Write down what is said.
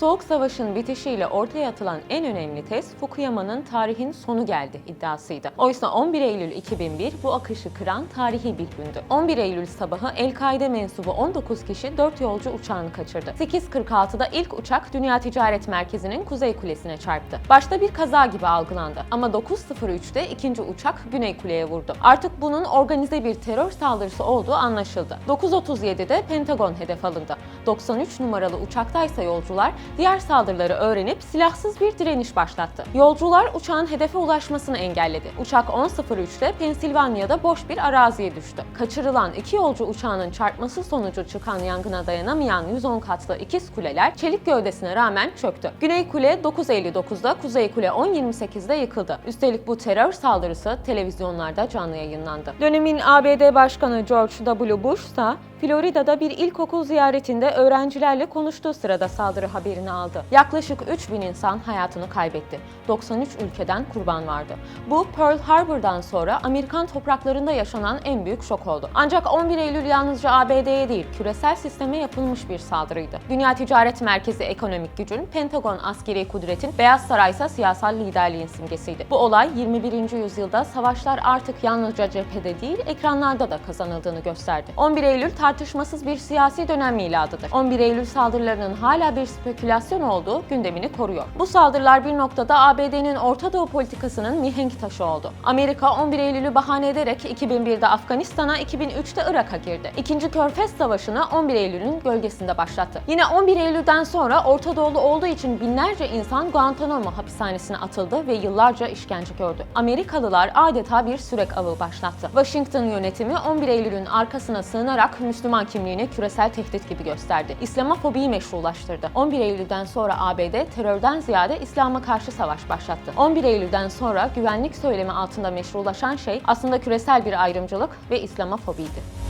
Soğuk Savaş'ın bitişiyle ortaya atılan en önemli tez Fukuyama'nın tarihin sonu geldi iddiasıydı. Oysa 11 Eylül 2001 bu akışı kıran tarihi bir gündü. 11 Eylül sabahı El-Kaide mensubu 19 kişi 4 yolcu uçağını kaçırdı. 8.46'da ilk uçak Dünya Ticaret Merkezi'nin Kuzey Kulesi'ne çarptı. Başta bir kaza gibi algılandı ama 9.03'te ikinci uçak Güney Kule'ye vurdu. Artık bunun organize bir terör saldırısı olduğu anlaşıldı. 9.37'de Pentagon hedef alındı. 93 numaralı uçaktaysa yolcular diğer saldırıları öğrenip silahsız bir direniş başlattı. Yolcular uçağın hedefe ulaşmasını engelledi. Uçak 10.03'te Pensilvanya'da boş bir araziye düştü. Kaçırılan iki yolcu uçağının çarpması sonucu çıkan yangına dayanamayan 110 katlı ikiz kuleler çelik gövdesine rağmen çöktü. Güney Kule 9.59'da, Kuzey Kule 10.28'de yıkıldı. Üstelik bu terör saldırısı televizyonlarda canlı yayınlandı. Dönemin ABD Başkanı George W. Bush ise Florida'da bir ilkokul ziyaretinde öğrencilerle konuştuğu sırada saldırı haberini aldı. Yaklaşık 3000 insan hayatını kaybetti. 93 ülkeden kurban vardı. Bu Pearl Harbor'dan sonra Amerikan topraklarında yaşanan en büyük şok oldu. Ancak 11 Eylül yalnızca ABD'ye değil, küresel sisteme yapılmış bir saldırıydı. Dünya Ticaret Merkezi ekonomik gücün, Pentagon askeri kudretin, Beyaz Saray ise siyasal liderliğin simgesiydi. Bu olay 21. yüzyılda savaşlar artık yalnızca cephede değil, ekranlarda da kazanıldığını gösterdi. 11 Eylül tartışmasız bir siyasi dönem miladıdır. 11 Eylül saldırılarının hala bir spekülasyon olduğu gündemini koruyor. Bu saldırılar bir noktada ABD'nin Orta Doğu politikasının mihenk taşı oldu. Amerika 11 Eylül'ü bahane ederek 2001'de Afganistan'a, 2003'te Irak'a girdi. İkinci Körfez Savaşı'nı 11 Eylül'ün gölgesinde başlattı. Yine 11 Eylül'den sonra Orta Doğulu olduğu için binlerce insan Guantanamo hapishanesine atıldı ve yıllarca işkence gördü. Amerikalılar adeta bir sürek avı başlattı. Washington yönetimi 11 Eylül'ün arkasına sığınarak Müslüman kimliğini küresel tehdit gibi gösterdi. İslamofobiyi meşrulaştırdı. 11 Eylül'den sonra ABD terörden ziyade İslam'a karşı savaş başlattı. 11 Eylül'den sonra güvenlik söylemi altında meşrulaşan şey aslında küresel bir ayrımcılık ve İslamofobiydi.